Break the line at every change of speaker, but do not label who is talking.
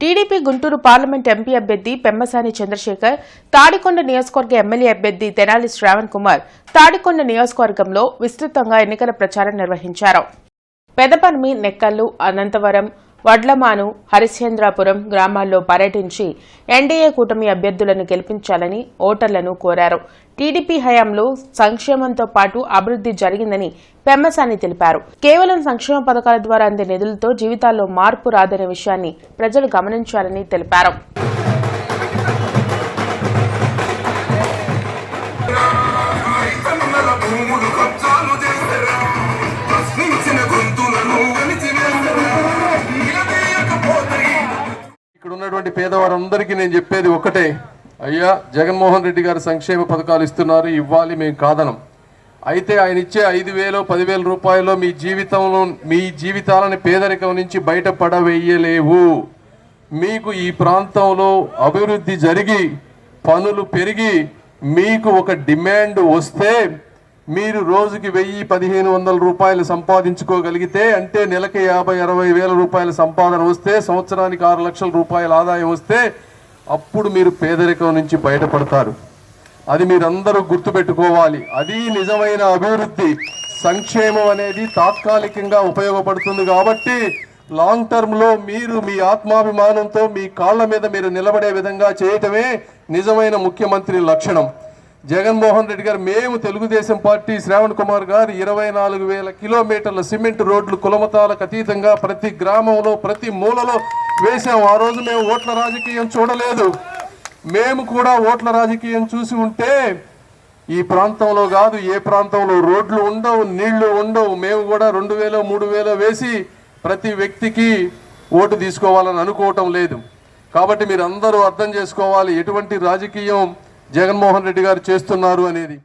TDP Guntur parliament MP అభ్యర్థి పెమ్మసాని చంద్రశేఖర్ తాడికొండ నియోజకవర్గ MLA అభ్యర్థి తెనాలి శ్రావణ్ కుమార్ తాడికొండ నియోజకవర్గంలో విస్తృతంగా ఎన్నికల ప్రచారం నిర్వహించారు. పెదపర్మి నెక్కల్లు అనంతవరం వడ్లమాను హరిశ్చంద్రాపురం గ్రామాల్లో పర్యటించి ఎన్డీఏ కూటమి అభ్యర్థులను గెలిపించాలని ఓటర్లను కోరారు. టీడీపీ హయాంలో సంక్షేమంతో పాటు అభివృద్ధి జరిగిందని పెమ్మసాని తెలిపారు. కేవలం సంక్షేమ పథకాల ద్వారా అందే నిధులతో జీవితాల్లో మార్పు రాదనే విషయాన్ని ప్రజలు గమనించాలని తెలిపారు.
భూములు కబ్జాలు
ఉన్నటువంటి పేదవారందరికీ నేను చెప్పేది ఒకటే అయ్యా జగన్మోహన్ రెడ్డి గారు సంక్షేమ పథకాలు ఇస్తున్నారు ఇవ్వాలి మేము కాదనం. అయితే ఆయన ఇచ్చే ఐదు వేలు పదివేల రూపాయలు మీ జీవితంలో మీ జీవితాలను పేదరికం నుంచి బయటపడవేయలేవు. మీకు ఈ ప్రాంతంలో అభివృద్ధి జరిగి పనులు పెరిగి మీకు ఒక డిమాండ్ వస్తే మీరు రోజుకి వెయ్యి పదిహేను వందల రూపాయలు సంపాదించుకోగలిగితే అంటే నెలకి యాభై అరవై వేల రూపాయల సంపాదన వస్తే సంవత్సరానికి ఆరు లక్షల రూపాయల ఆదాయం వస్తే అప్పుడు మీరు పేదరికం నుంచి బయటపడతారు. అది మీరందరూ గుర్తుపెట్టుకోవాలి. అది నిజమైన అభివృద్ధి. సంక్షేమం అనేది తాత్కాలికంగా ఉపయోగపడుతుంది కాబట్టి లాంగ్ టర్మ్లో మీరు మీ ఆత్మాభిమానంతో మీ కాళ్ళ మీద మీరు నిలబడే విధంగా చేయటమే నిజమైన ముఖ్యమంత్రి లక్షణం. జగన్మోహన్ రెడ్డి గారు మేము తెలుగుదేశం పార్టీ శ్రావణ్ కుమార్ గారు ఇరవై నాలుగు వేల కిలోమీటర్ల సిమెంట్ రోడ్లు కులమతాలకు అతీతంగా ప్రతి గ్రామంలో ప్రతి మూలలో వేసాం ఆ రోజు మేము ఓట్ల రాజకీయం చూడలేదు. మేము కూడా ఓట్ల రాజకీయం చూసి ఉంటే ఈ ప్రాంతంలో కాదు ఏ ప్రాంతంలో రోడ్లు ఉండవు నీళ్ళు ఉండవు. మేము కూడా రెండు వేలో మూడు వేలో వేసి ప్రతి వ్యక్తికి ఓటు తీసుకోవాలని అనుకోవటం లేదు. కాబట్టి మీరు అందరూ అర్థం చేసుకోవాలి ఎటువంటి రాజకీయం జగన్మోహన్ రెడ్డి గారు చేస్తున్నారు అనేది